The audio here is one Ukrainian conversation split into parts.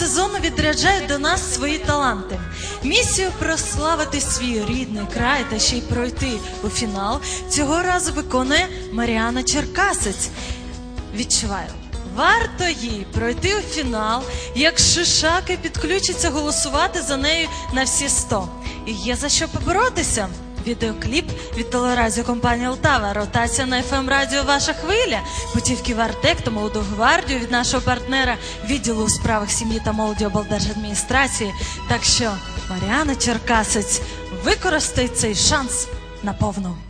сезону відряджають до нас свої таланти. Місію прославити свій рідний край та ще й пройти у фінал цього разу виконує Маріана Черкасець. Відчуваю. Варто їй пройти у фінал, як шишаки підключаться голосувати за нею на всі 100. І є за що поборотися. Відеокліп від телерадіокомпанії Лтава. ротація на fm Радіо Ваша хвиля, путівки в Артек та молоду гвардію від нашого партнера відділу у справах сім'ї та молоді облдержадміністрації. Так що Маріана Черкасець використай цей шанс наповну.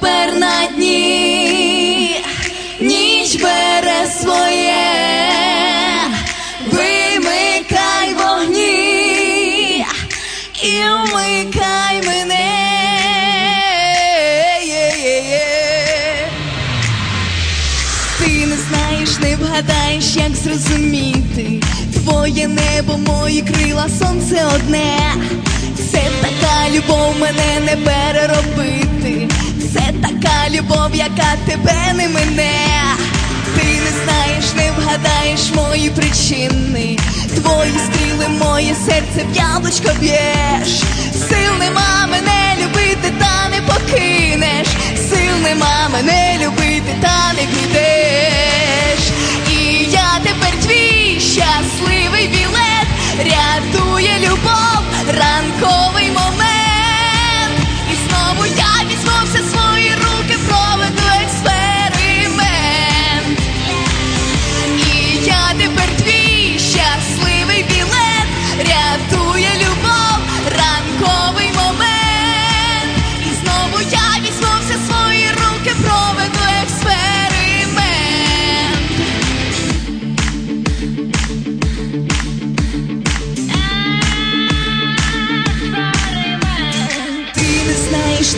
Тепер на дні, ніч бере своє, вимикай вогні і вмикай мене. Ти не знаєш, не вгадаєш, як зрозуміти. Твоє небо, мої крила, сонце одне. Це така любов мене не переробити. Це така любов, яка тебе не мине. Ти не знаєш, не вгадаєш мої причини. Твої стріли, моє серце в яблучко б'єш. Сил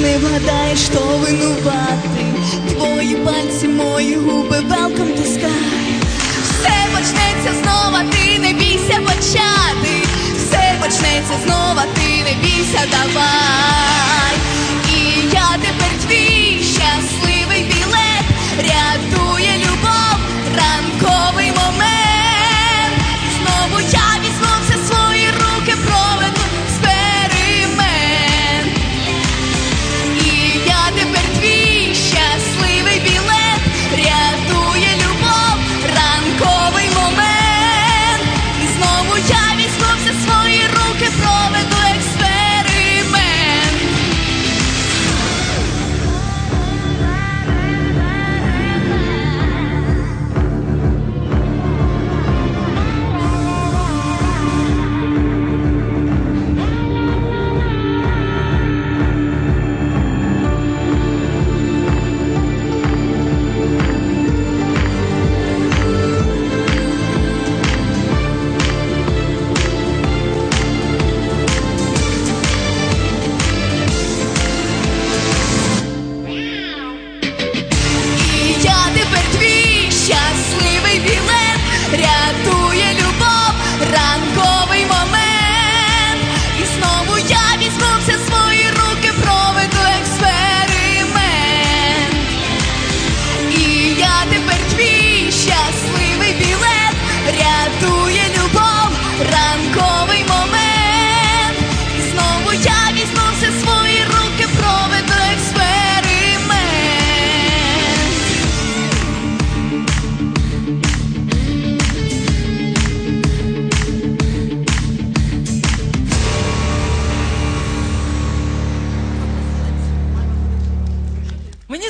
не вгадаєш, що винуватий. Твої пальці, мої губи, welcome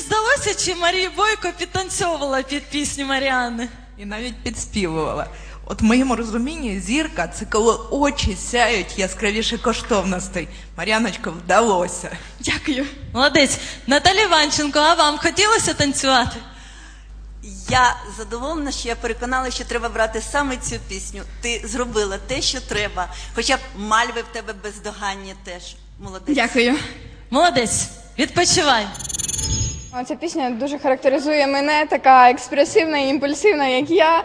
здалося, чи Марія Бойко підтанцьовувала під пісню Маріани. І навіть підспівувала. От в моєму розумінні зірка це коли очі сяють яскравіше коштовностей. Мар'яночко, вдалося. Дякую. Молодець. Наталі Іванченко, а вам хотілося танцювати? Я задоволена, що я переконала, що треба брати саме цю пісню. Ти зробила те, що треба. Хоча б мальви в тебе бездоганні теж. Молодець. Дякую. Молодець. Відпочивай. Ця пісня дуже характеризує мене, така експресивна і імпульсивна, як я.